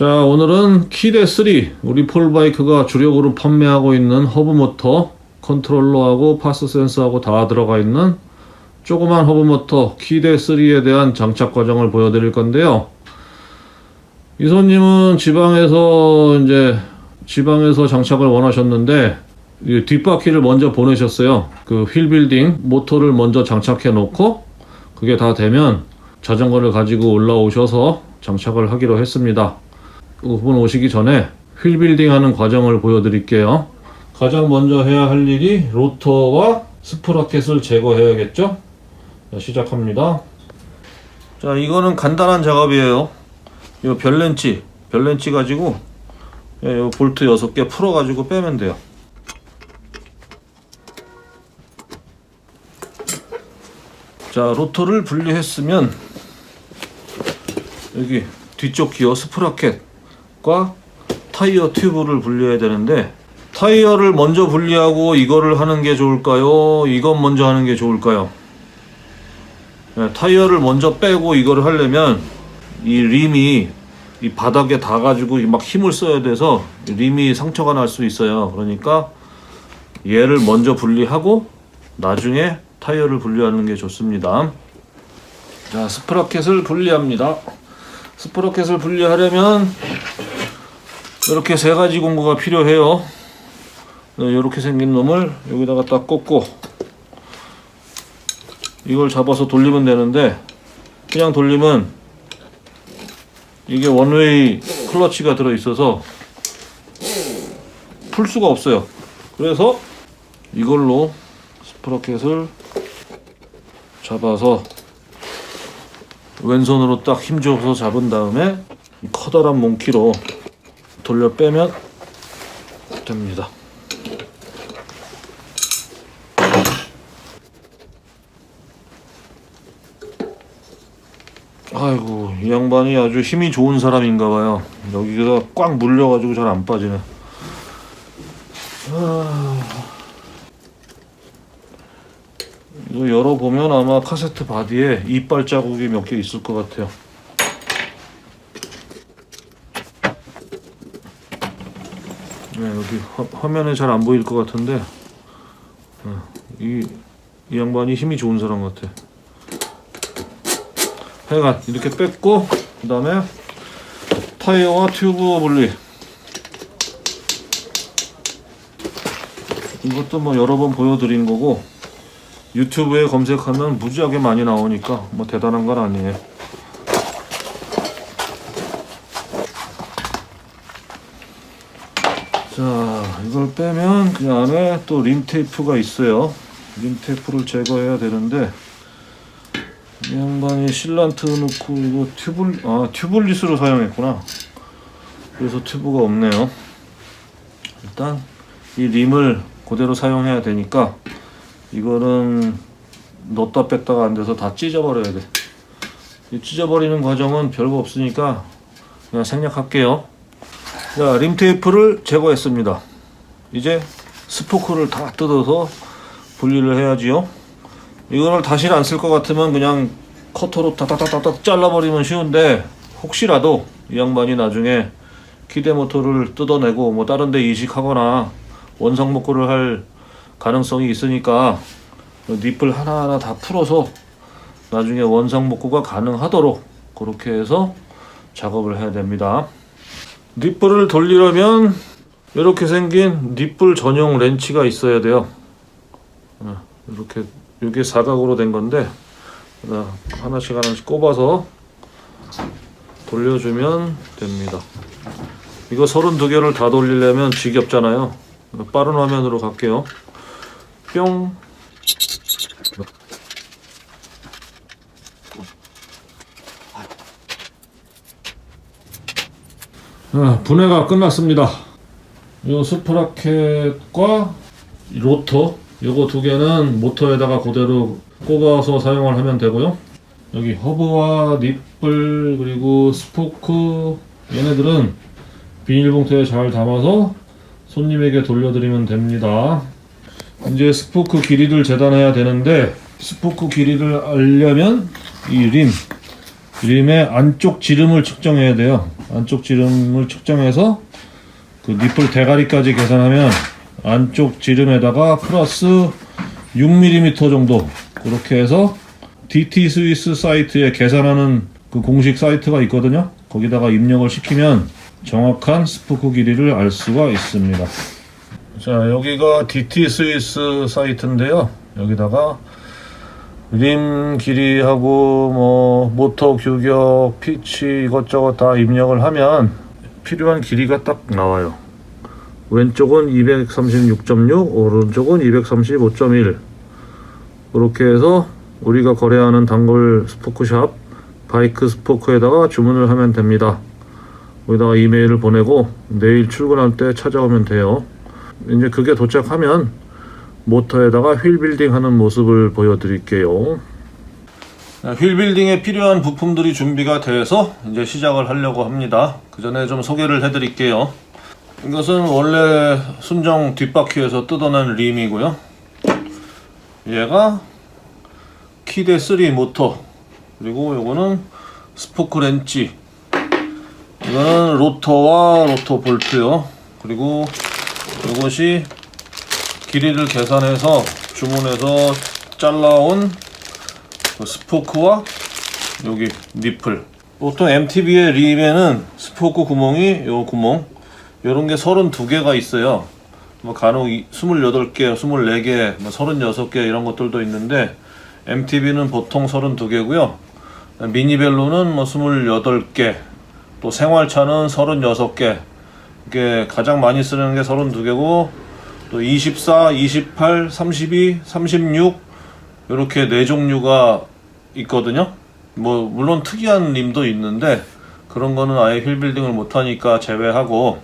자 오늘은 키대 3 우리 폴바이크가 주력으로 판매하고 있는 허브 모터 컨트롤러하고 파스 센서하고 다 들어가 있는 조그만 허브 모터 키대 3에 대한 장착 과정을 보여드릴 건데요. 이 손님은 지방에서 이제 지방에서 장착을 원하셨는데 이 뒷바퀴를 먼저 보내셨어요. 그 휠 빌딩 모터를 먼저 장착해 놓고 그게 다 되면 자전거를 가지고 올라오셔서 장착을 하기로 했습니다. 그분 오시기 전에 휠 빌딩 하는 과정을 보여드릴게요. 가장 먼저 해야 할 일이 로터와 스프라켓을 제거해야겠죠? 자, 시작합니다. 자, 이거는 간단한 작업이에요. 이 별렌치, 별렌치 가지고 예, 요 볼트 6개 풀어가지고 빼면 돼요. 자, 로터를 분리했으면 여기 뒤쪽 기어 스프라켓 과 타이어 튜브를 분리해야 되는데 타이어를 먼저 분리하고 이거를 하는 게 좋을까요? 이건 먼저 하는 게 좋을까요? 네, 타이어를 먼저 빼고 이거를 하려면 이 림이 이 바닥에 닿아가지고 막 힘을 써야 돼서 림이 상처가 날 수 있어요. 그러니까 얘를 먼저 분리하고 나중에 타이어를 분리하는 게 좋습니다. 자, 스프라켓을 분리합니다. 스프라켓을 분리하려면 이렇게 세 가지 공구가 필요해요. 이렇게 생긴 놈을 여기다가 딱 꽂고 이걸 잡아서 돌리면 되는데 그냥 돌리면 이게 원웨이 클러치가 들어 있어서 풀 수가 없어요. 그래서 이걸로 스프라켓을 잡아서 왼손으로 딱 힘줘서 잡은 다음에 이 커다란 몽키로 돌려 빼면 됩니다. 아이고 이 양반이 아주 힘이 좋은 사람인가 봐요. 여기가 꽉 물려가지고 잘 안 빠지네. 아... 이거 열어보면 아마 카세트 바디에 이빨 자국이 몇 개 있을 것 같아요. 네, 여기 화, 면에 잘 안 보일 것 같은데 어, 이, 이 양반이 힘이 좋은 사람 같아. 하여간 이렇게 뺐고 그 다음에 타이어와 튜브 분리 이것도 뭐 여러 번 보여드린 거고 유튜브에 검색하면 무지하게 많이 나오니까 뭐 대단한 건 아니에요. 자, 이걸 빼면 그 안에 또 림 테이프가 있어요. 림 테이프를 제거해야 되는데 이 양반이 실란트 넣고 이거 튜블 아 튜블리스로 사용했구나. 그래서 튜브가 없네요. 일단 이 림을 그대로 사용해야 되니까 이거는 넣었다 뺐다가 안 돼서 다 찢어버려야 돼. 이 찢어버리는 과정은 별거 없으니까 그냥 생략할게요. 자, 림 테이프를 제거했습니다. 이제 스포크를 다 뜯어서 분리를 해야지요. 이거를 다시 안쓸 것 같으면 그냥 커터로 타타타타타 잘라버리면 쉬운데 혹시라도 이 양반이 나중에 기대 모터를 뜯어내고 뭐 다른 데 이식하거나 원상 복구를 할 가능성이 있으니까 닙을 하나하나 다 풀어서 나중에 원상 복구가 가능하도록 그렇게 해서 작업을 해야 됩니다. 닙을 돌리려면 이렇게 생긴 닙을 전용 렌치가 있어야 돼요. 어, 이렇게 이게 사각으로 된 건데 어, 하나씩 하나씩 꼽아서 돌려주면 됩니다. 이거 32개를 다 돌리려면 지겹잖아요. 빠른 화면으로 갈게요. 뿅. 아, 분해가 끝났습니다. 이 스프라켓과 로터 요거 두 개는 모터에다가 그대로 꼽아서 사용을 하면 되고요. 여기 허브와 닙을 그리고 스포크 얘네들은 비닐봉투에 잘 담아서 손님에게 돌려드리면 됩니다. 이제 스포크 길이를 재단해야 되는데 스포크 길이를 알려면 이 림 림의 안쪽 지름을 측정해야 돼요. 안쪽 지름을 측정해서 그 니플 대가리까지 계산하면 안쪽 지름에다가 플러스 6mm 정도 그렇게 해서 DT 스위스 사이트에 계산하는 그 공식 사이트가 있거든요. 거기다가 입력을 시키면 정확한 스포크 길이를 알 수가 있습니다. 자, 여기가 DT 스위스 사이트인데요. 여기다가 림 길이하고 뭐 모터 규격, 피치 이것저것 다 입력을 하면 필요한 길이가 딱 나와요. 왼쪽은 236.6, 오른쪽은 235.1. 그렇게 해서 우리가 거래하는 단골 스포크샵 바이크 스포크에다가 주문을 하면 됩니다. 거기다가 이메일을 보내고 내일 출근할 때 찾아오면 돼요. 이제 그게 도착하면 모터에다가 휠 빌딩 하는 모습을 보여드릴게요. 휠 빌딩에 필요한 부품들이 준비가 돼서 이제 시작을 하려고 합니다. 그 전에 좀 소개를 해드릴게요. 이것은 원래 순정 뒷바퀴에서 뜯어낸 림이고요. 얘가 키대 3 모터 그리고 요거는 스포크 렌치 이거는 로터와 로터 볼트요. 그리고 이것이 길이를 계산해서 주문해서 잘라온 그 스포크와 여기 니플. 보통 MTB의 림에는 스포크 구멍이 요 구멍 요런 게 32개가 있어요. 뭐 간혹 이- 28개, 24개, 뭐 36개 이런 것들도 있는데 MTB는 보통 32개고요. 미니벨로는 뭐 28개, 또 생활차는 36개. 이게 가장 많이 쓰는 게 32개고 또 24, 28, 32, 36 이렇게 네 종류가 있거든요. 뭐 물론 특이한 림도 있는데 그런 거는 아예 휠 빌딩을 못 하니까 제외하고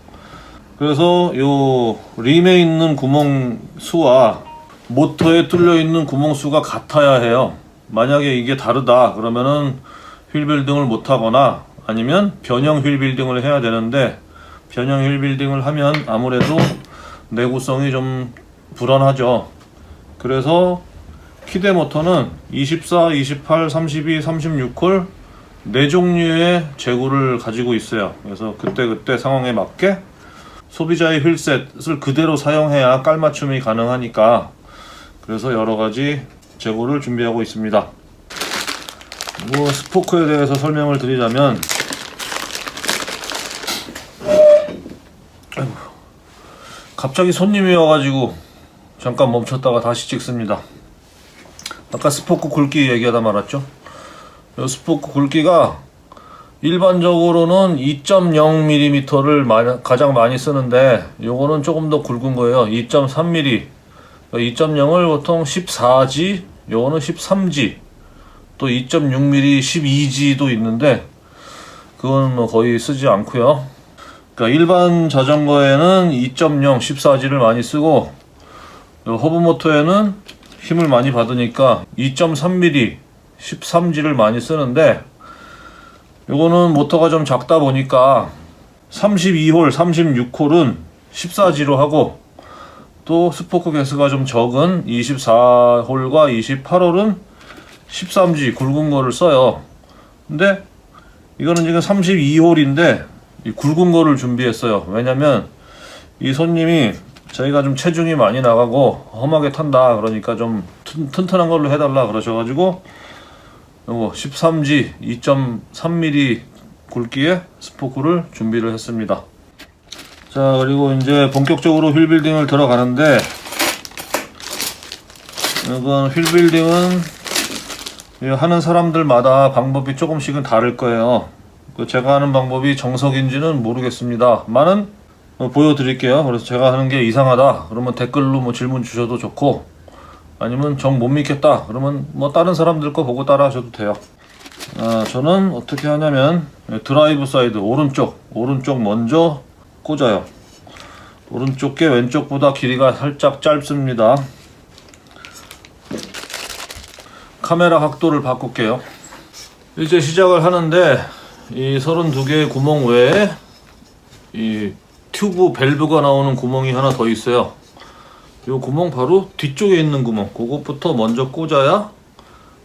그래서 요 림에 있는 구멍 수와 모터에 뚫려 있는 구멍 수가 같아야 해요. 만약에 이게 다르다 그러면은 휠 빌딩을 못 하거나 아니면 변형 휠 빌딩을 해야 되는데 변형 휠 빌딩을 하면 아무래도 내구성이 좀 불안하죠. 그래서 키대 모터는 24, 28, 32, 36홀 네 종류의 재구를 가지고 있어요. 그래서 그때 그때 상황에 맞게 소비자의 휠셋을 그대로 사용해야 깔맞춤이 가능하니까 그래서 여러 가지 재고를 준비하고 있습니다. 뭐 스포크에 대해서 설명을 드리자면 아이고, 갑자기 손님이 와가지고 잠깐 멈췄다가 다시 찍습니다. 아까 스포크 굵기 얘기하다 말았죠. 이 스포크 굵기가 일반적으로는 2.0mm를 가장 많이 쓰는데 요거는 조금 더 굵은 거예요. 2.3mm. 2.0을 보통 14G, 요거는 13G, 또 2.6mm 12G도 있는데 그건 뭐 거의 쓰지 않고요. 그러니까 일반 자전거에는 2.0 14G를 많이 쓰고 요 허브 모터에는 힘을 많이 받으니까 2.3mm 13G를 많이 쓰는데 요거는 모터가 좀 작다 보니까 32홀, 36홀은 14G로 하고 또 스포크 개수가 좀 적은 24홀과 28홀은 13G 굵은 거를 써요. 근데 이거는 지금 32홀인데 이 굵은 거를 준비했어요. 왜냐면 이 손님이 저희가 좀 체중이 많이 나가고 험하게 탄다 그러니까 좀 튼, 튼튼한 걸로 해달라 그러셔가지고 요거 13G 2.3mm 굵기의 스포크를 준비를 했습니다. 자 그리고 이제 본격적으로 휠 빌딩을 들어가는데 이건 휠 빌딩은 이 하는 사람들마다 방법이 조금씩은 다를 거예요. 그 제가 하는 방법이 정석인지는 모르겠습니다. 많은 어, 보여드릴게요. 그래서 제가 하는 게 이상하다. 그러면 댓글로 뭐 질문 주셔도 좋고 아니면 정 못 믿겠다. 그러면 뭐 다른 사람들 거 보고 따라 하셔도 돼요. 아, 저는 어떻게 하냐면 드라이브 사이드 오른쪽 오른쪽 먼저 꽂아요. 오른쪽 게 왼쪽보다 길이가 살짝 짧습니다. 카메라 각도를 바꿀게요. 이제 시작을 하는데 이 32개의 구멍 외에 이 튜브 밸브가 나오는 구멍이 하나 더 있어요. 이 구멍 바로 뒤쪽에 있는 구멍. 그것부터 먼저 꽂아야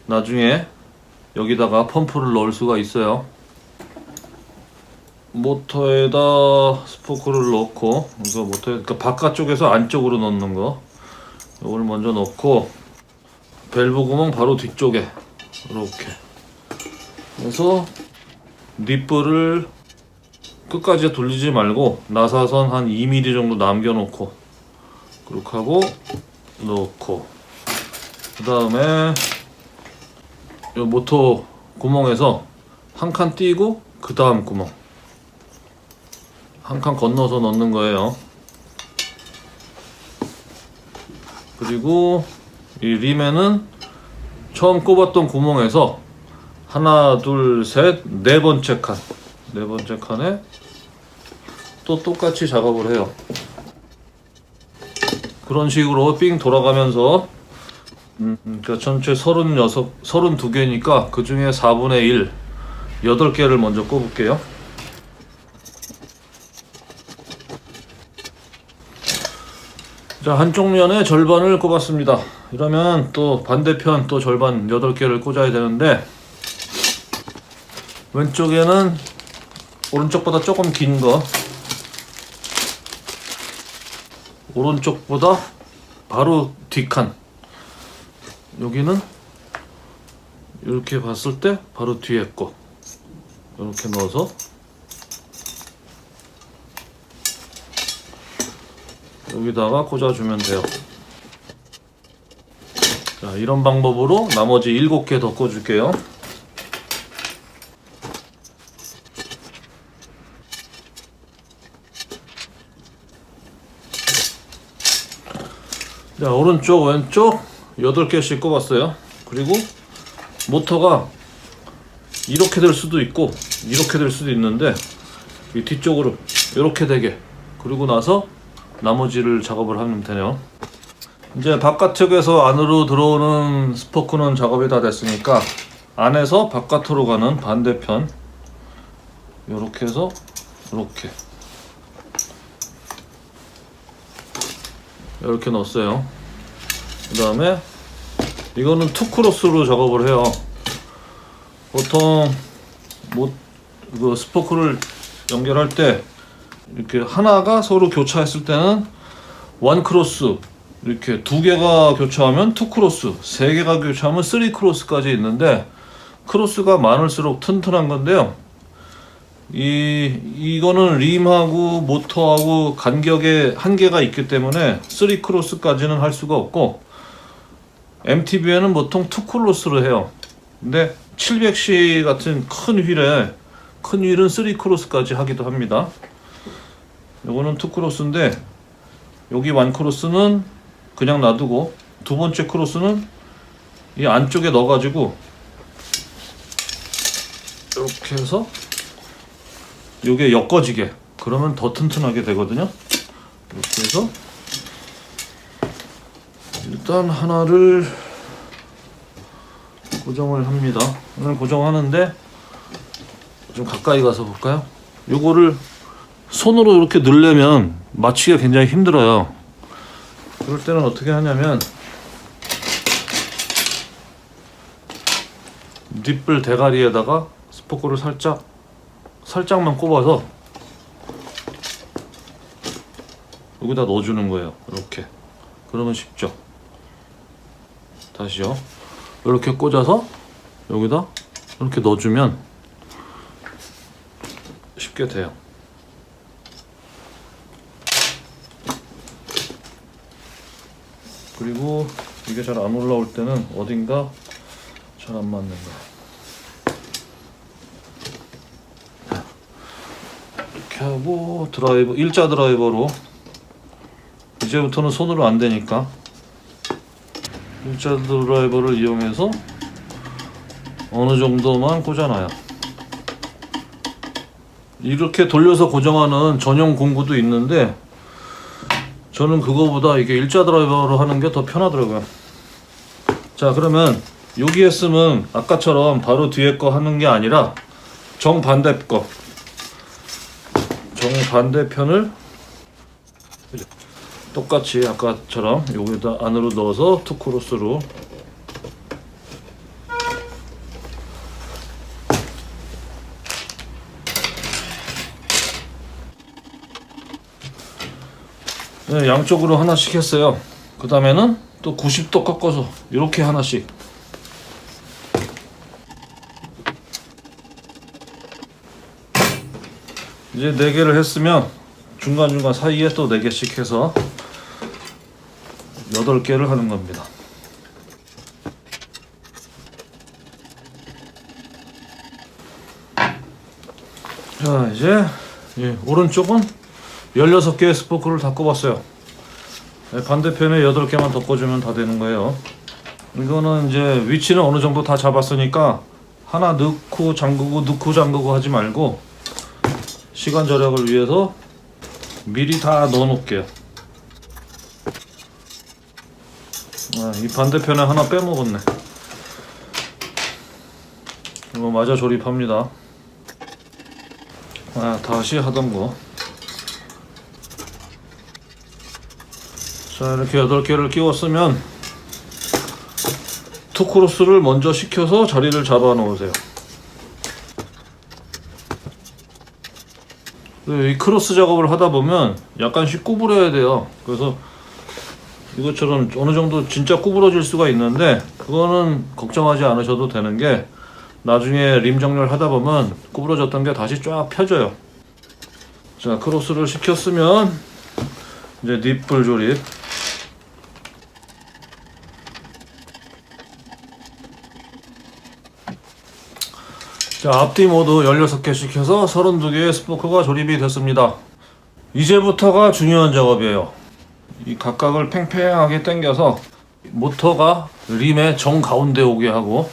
나중에 여기다가 펌프를 넣을 수가 있어요. 모터에다 스포크를 넣고 이거 모터에 그러니까 바깥쪽에서 안쪽으로 넣는 거 이걸 먼저 넣고 밸브 구멍 바로 뒤쪽에 이렇게 그래서 니플을 끝까지 돌리지 말고 나사선 한 2mm 정도 남겨놓고 그렇게 하고 넣고 그 다음에 이 모터 구멍에서 한 칸 띄고 그 다음 구멍 한 칸 건너서 넣는 거예요. 그리고 이 림에는 처음 꼽았던 구멍에서 하나, 둘, 셋, 네 번째 칸, 네 번째 칸에 또 똑같이 작업을 해요. 그런 식으로 삥 돌아가면서 음, 그러니까 전체 36, 32개니까 그 중에 4분의 1, 8개를 먼저 꼽을게요. 자, 한쪽 면에 절반을 꼽았습니다. 이러면 또 반대편 또 절반 8개를 꽂아야 되는데 왼쪽에는 오른쪽보다 조금 긴 거 오른쪽보다 바로 뒷칸 여기는 이렇게 봤을 때 바로 뒤에 거 이렇게 넣어서 여기다가 꽂아주면 돼요. 자, 이런 방법으로 나머지 7개 더 꽂을게요. 자, 오른쪽, 왼쪽 8개씩 꼽았어요. 그리고 모터가 이렇게 될 수도 있고 이렇게 될 수도 있는데 이 뒤쪽으로 이렇게 되게 그리고 나서 나머지를 작업을 하면 되네요. 이제 바깥쪽에서 안으로 들어오는 스포크는 작업이 다 됐으니까 안에서 바깥으로 가는 반대편 이렇게 해서 이렇게 이렇게 넣었어요. 그 다음에 이거는 투크로스로 작업을 해요. 보통 뭐그 스포크를 연결할 때 이렇게 하나가 서로 교차했을 때는 원 크로스 이렇게 두 개가 교차하면 투 크로스 세 개가 교차하면 쓰리 크로스까지 있는데 크로스가 많을수록 튼튼한 건데요. 이 이거는 림하고 모터하고 간격에 한계가 있기 때문에 쓰리 크로스까지는 할 수가 없고 MTB에는 보통 투 크로스로 해요. 근데 700C 같은 큰 휠에 큰 휠은 쓰리 크로스까지 하기도 합니다. 요거는 투 크로스인데 여기 완 크로스는 그냥 놔두고 두 번째 크로스는 이 안쪽에 넣어가지고 이렇게 해서 요게 엮어지게 그러면 더 튼튼하게 되거든요. 이렇게 해서 일단 하나를 고정을 합니다. 오늘 고정하는데 좀 가까이 가서 볼까요? 요거를 손으로 이렇게 넣으려면 맞추기가 굉장히 힘들어요. 그럴 때는 어떻게 하냐면 뒷불 대가리에다가 스포크를 살짝 살짝만 꼽아서 여기다 넣어주는 거예요. 이렇게 그러면 쉽죠. 다시요. 이렇게 꽂아서 여기다 이렇게 넣어주면 쉽게 돼요. 그리고 이게 잘 안 올라올 때는 어딘가 잘 안 맞는 거. 이렇게 하고 드라이버 일자 드라이버로 이제부터는 손으로 안 되니까 일자 드라이버를 이용해서 어느 정도만 꽂아놔요. 이렇게 돌려서 고정하는 전용 공구도 있는데 저는 그거보다 이게 일자 드라이버로 하는 게 더 편하더라고요. 자, 그러면 여기에 쓰면 아까처럼 바로 뒤에 거 하는 게 아니라 정반대 거. 반대편을 똑같이 아까처럼 여기다 안으로 넣어서 투 크로스로. 네, 양쪽으로 하나씩 했어요. 그 다음에는 또 90도 꺾어서 이렇게 하나씩. 이제 4개를 했으면 중간중간 사이에 또 4개씩 해서 8개를 하는 겁니다. 자, 이제 예, 오른쪽은 16개의 스포크를 다 꼽았어요. 네, 반대편에 8개만 더 꽂으면 다 되는 거예요. 이거는 이제 위치는 어느 정도 다 잡았으니까 하나 넣고 잠그고 넣고 잠그고 하지 말고 시간 절약을 위해서 미리 다 넣어 놓을게요. 아, 이 반대편에 하나 빼먹었네. 이거 마저 조립합니다. 아, 다시 하던 거. 자, 이렇게 8개를 끼웠으면 투크로스를 먼저 식혀서 자리를 잡아 놓으세요. 이 크로스 작업을 하다 보면 약간씩 구부려야 돼요. 그래서 이것처럼 어느 정도 진짜 구부러질 수가 있는데 그거는 걱정하지 않으셔도 되는 게 나중에 림 정렬 하다 보면 구부러졌던 게 다시 쫙 펴져요. 자, 크로스를 시켰으면 이제 닛불 조립. 자, 앞뒤 모두 16개 시켜서 32개의 스포크가 조립이 됐습니다. 이제부터가 중요한 작업이에요. 이 각각을 팽팽하게 당겨서 모터가 림의 정 가운데 오게 하고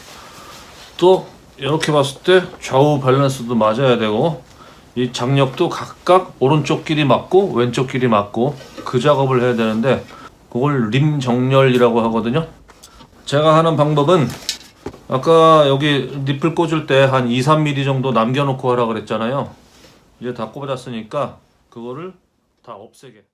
또 이렇게 봤을 때 좌우 밸런스도 맞아야 되고 이 장력도 각각 오른쪽 길이 맞고 왼쪽 길이 맞고 그 작업을 해야 되는데 그걸 림 정렬이라고 하거든요. 제가 하는 방법은 아까 여기 니플 꽂을 때 한 2, 3mm 정도 남겨놓고 하라 그랬잖아요. 이제 다 꽂았으니까 그거를 다 없애게.